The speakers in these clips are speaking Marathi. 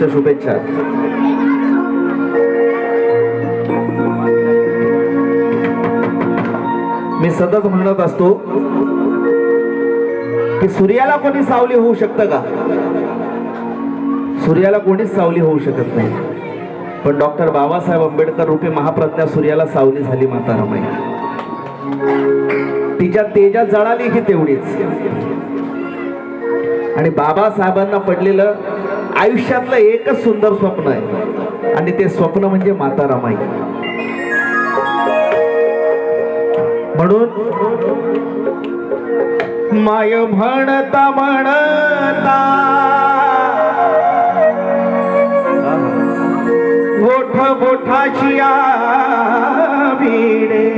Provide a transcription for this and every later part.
रमाई शुभेच्छा. मी सतत म्हणत असतो की सूर्याला कोणी सावली होऊ शकतं का? सूर्याला कोणीच सावली होऊ शकत नाही. पण डॉक्टर बाबासाहेब आंबेडकर रूपी महाप्रज्ञा सूर्याला सावली झाली माता रमाई. तिच्या तेजात जळाली की तेवढीच. आणि बाबासाहेबांना पडलेलं आयुष्यातलं एकच सुंदर स्वप्न आहे. आणि ते स्वप्न म्हणजे माता रमाई म्हणून माय म्हणता म्हणता मोठ मोठाची भिडे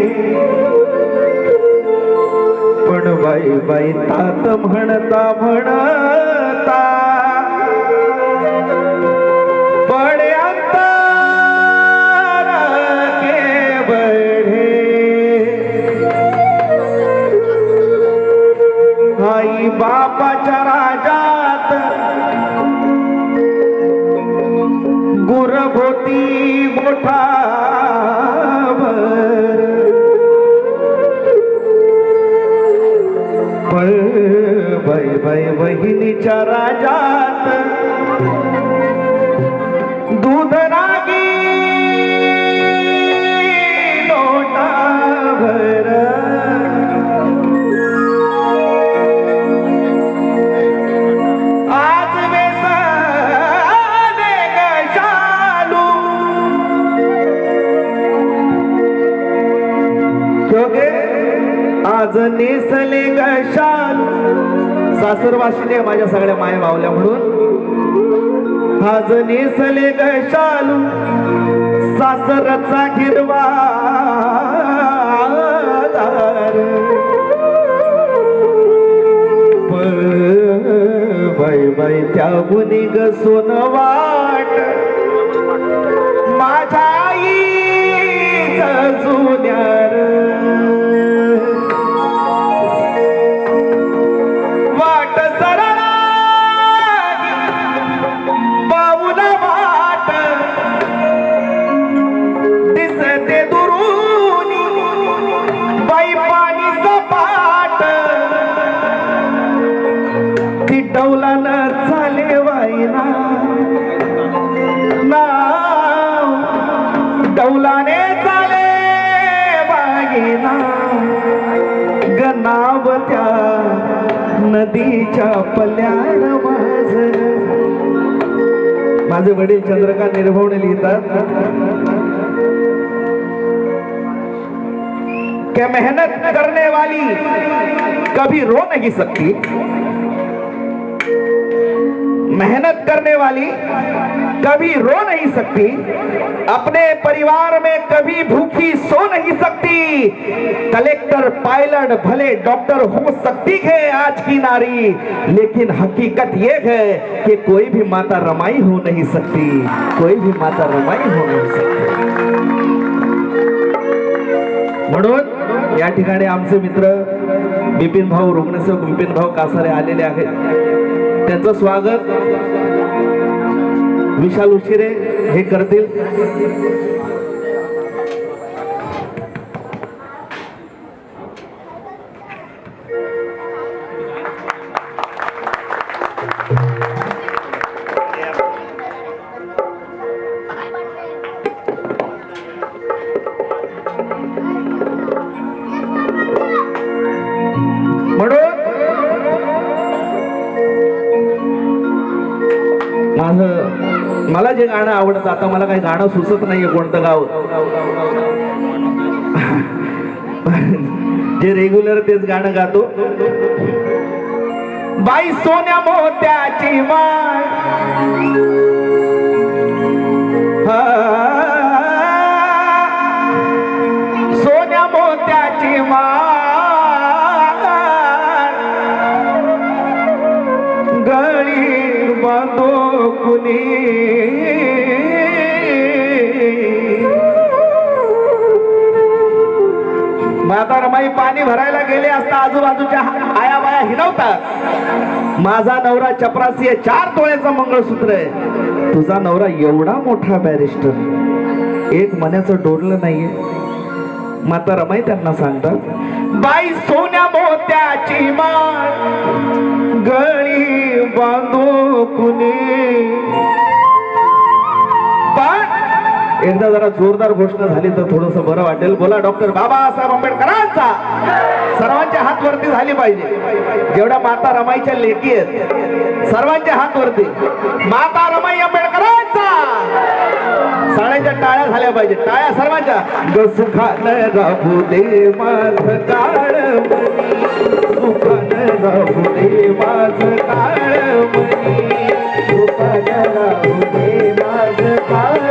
पण बाई बाई तात म्हणता म्हणता माझ्या सगळ्या माया मावल्या म्हणून. आज नेसले गशालू सासरचा हिरवा बाई बाई त्या गुणी ग सोन वाट. माझ्या आई जुन्या फुलाने चाले वाईना गनाव त्या नदीच्या पल्याण माझ माझे वडील चंद्रकांत निर्भवणे लिहितात. क्या मेहनत करने वाली कभी रो नहीं सकती. मेहनत करने वाली कभी रो नहीं सकती। अपने परिवार में कभी भूखी सो नहीं सकती। कलेक्टर पायलट भले डॉक्टर हो सकती है आज की नारी लेकिन हकीकत ये है कि कोई भी माता रमाई हो नहीं सकती। कोई भी माता रमाई हो नहीं सकती। म्हणून या ठिकाणी आमचे मित्र बिपिन भाऊ रुग्णसेवक बिपिन भाऊ कासारे आलेले आहेत. त्यांचं स्वागत. विशाल उशिरे हे करतील. जे गाणं आवडतं आता मला काही गाणं सुचत नाहीये कोणतं गाव. जे रेग्युलर तेच गाणं गातो. बाई सोन्या मोत्याची माय सोन्या मोत्याची माय गळी बांधो कुणी. रमाई पाणी भरायला गेले असता आजूबाजूच्या आया बाया हिनवतात. माझा नवरा चपरासी आहे चार तोळ्याचा मंगळसूत्र आहे. तुझा नवरा एवढा मोठा बॅरिस्टर. एक मण्याचं डोरलं नाहीये. माता रमाई त्यांना सांगतात. बाई सोन्या मोत्याची माळ गळी बांधो कुणी. एकदा जरा जोरदार घोषणा झाली तर थोडस बरं वाटेल. बोला डॉक्टर बाबासाहेब आंबेडकरांचा. सर्वांच्या हात वरती झाली पाहिजे. जेवढ्या माता रमाईच्या लेखी आहेत सर्वांच्या हात वरती माता रमाई आंबेडकरांचा. साड्याच्या टाळ्या झाल्या पाहिजे. टाळ्या सर्वांच्या. ग सुखानं राहू दे माझ काळ सुखानं राहू दे माझ काळ सुखानं राहू दे माझ काळ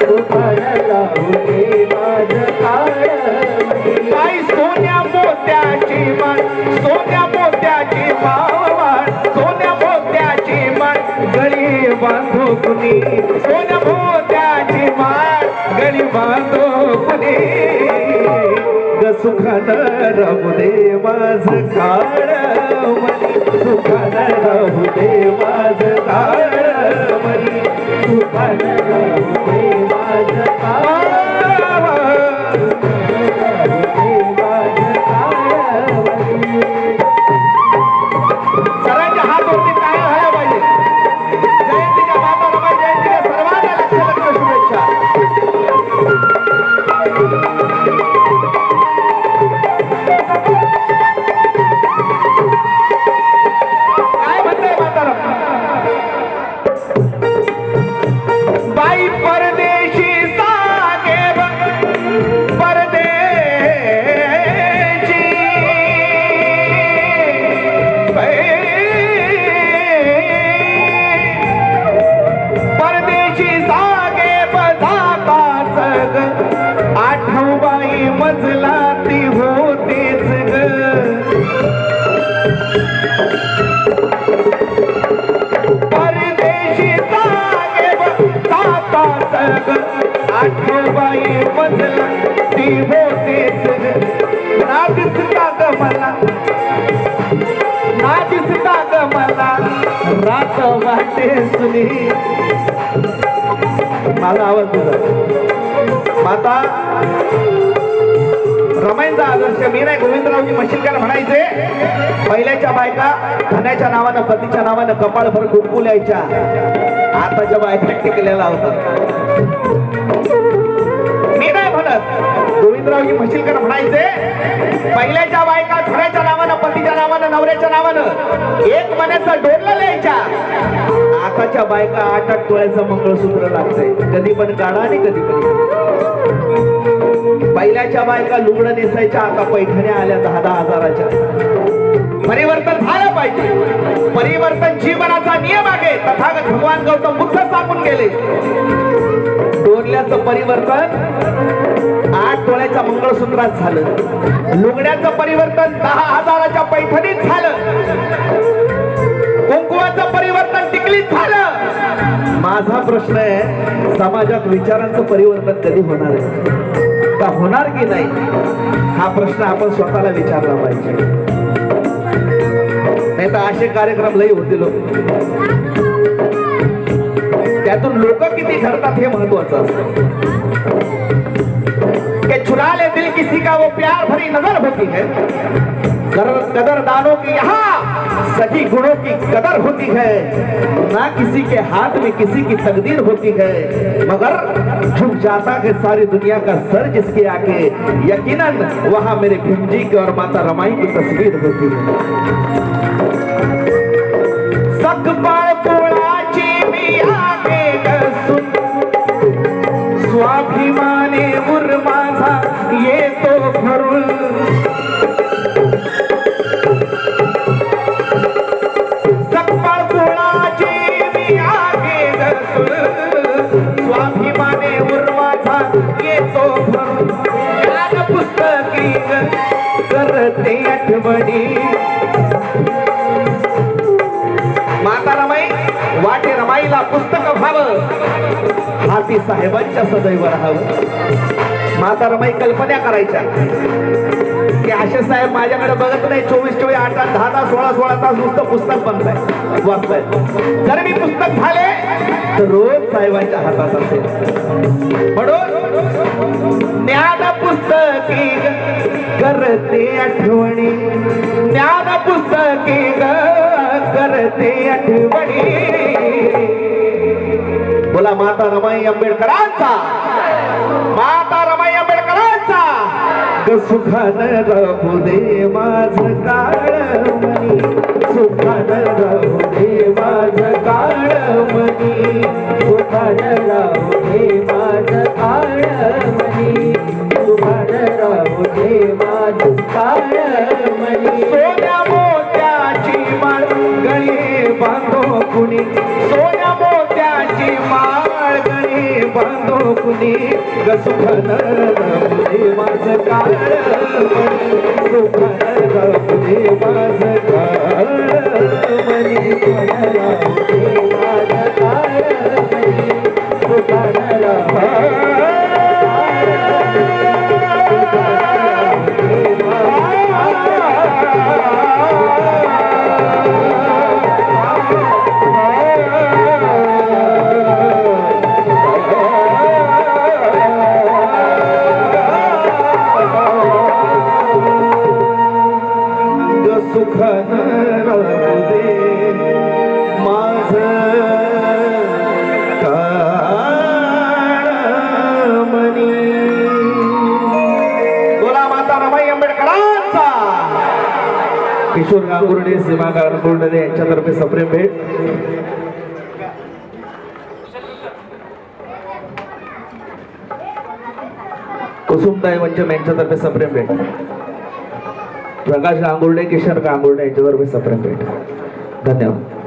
सुखानं राहू दे माझ काळ सोन्या मोत्याची मान. सोन्या मोत्याची मान. कुणी सोन्या मोत्याची मान गळी बांधो कुणी ग सुखान राहू दे माझ काळ सुखान राहू दे माझ काळ सुखान राहू मजला ती ना दिसता ग मला ना दिसता ग मला रात वाटे सुनी माझा आवाज दिला माता रमाईंचा आदर्श मी नाही गोविंदरावजी मशिलकर म्हणायचे पहिल्याच्या बायका धन्याच्या नावानं पतीच्या नावानं कपाळ भर लिहायच्या आताच्या बायका टिकलेला होता. मी नाही म्हणत. गोविंदरावजी म्हशीलकर म्हणायचे पहिल्याच्या बायका धुण्याच्या नावानं पतीच्या नावानं नवऱ्याच्या नावानं एक मनाचं डोरलं लिहायच्या. आताच्या बायका आठ आठ तोळ्याचं मंगळसूत्र लागतंय. कधी पण काढा आणि कधी पण पहिल्याच्या बायका लुगडं नेसायच्या आता पैठण्या आल्या दहा दहा हजाराच्या. तथागत भगवान गौतम बुद्ध स्थापन गेले डोरल्याचं परिवर्तन आठ डोळ्याच्या मंगळसूत्रात झालं. लुगड्याचं परिवर्तन दहा हजाराच्या पैठणीत झालं. कुंकुवाचं परिवर्तन टिकलीत झालं. माझा प्रश्न आहे समाजात विचारांचं परिवर्तन कधी होणार आहे? का होणार की नाही? हा प्रश्न आपण स्वतःला विचारला पाहिजे. नाही तर असे कार्यक्रम लई होतील. त्यातून लोक किती ठरतात हे महत्वाचं असतं. के चुरा ले दिल किसी का वो प्यार भरी नज़र होती है। कदर कदरदानों की यहाँ सही गुणों की कदर होती है। ना किसी के हाथ में किसी की तकदीर होती है। मगर झुक जाता है सारी दुनिया का सर जिसके आके यकीनन वहाँ मेरे भीम जी की और माता रमाई की तस्वीर होती है। सकपाळ पोळाची मी आगे सुन स्वाभिमाने मुर माझा येतो भरून सकपाळ पोळाची मी आगे सुन स्वाभिमाने मुर माझा येतो भरून ज्ञान पुस्तकी ग करते आठवणी. साहेबांच्या सदैव राहावं म्हातारमाई कल्पना करायच्या. की असे साहेब माझ्याकडे बघत नाही चोवीस चोवीस आठ आठ दहा दहा सोळा सोळा तास नुसतं पुस्तक बनताय वाचताय. जर मी पुस्तक झाले तर रोज साहेबांच्या हातात असेल. म्हणून ज्ञान पुस्तकी करते आठवणी. ज्ञान पुस्तकी करते आठवणी. बोला माता रमाई आंबेडकरांचा. माता रमाई आंबेडकरांचा. ग सुखानं राहू दे माझ काळ सुखान राहू कुणी गसुखन सुखन रमणे माझ काळ सुखन रमणे माता रमाई आंबेडकरांचा. किशोर गांगुर्डे सीमा गांगुर्डे यांच्यातर्फे सप्रेम भेट. कुसुमताई वंचम यांच्यातर्फे सप्रेम भेट. प्रकाश गांगुर्डे किशोर गांगुर्डे यांच्यातर्फे सप्रेम भेट. धन्यवाद.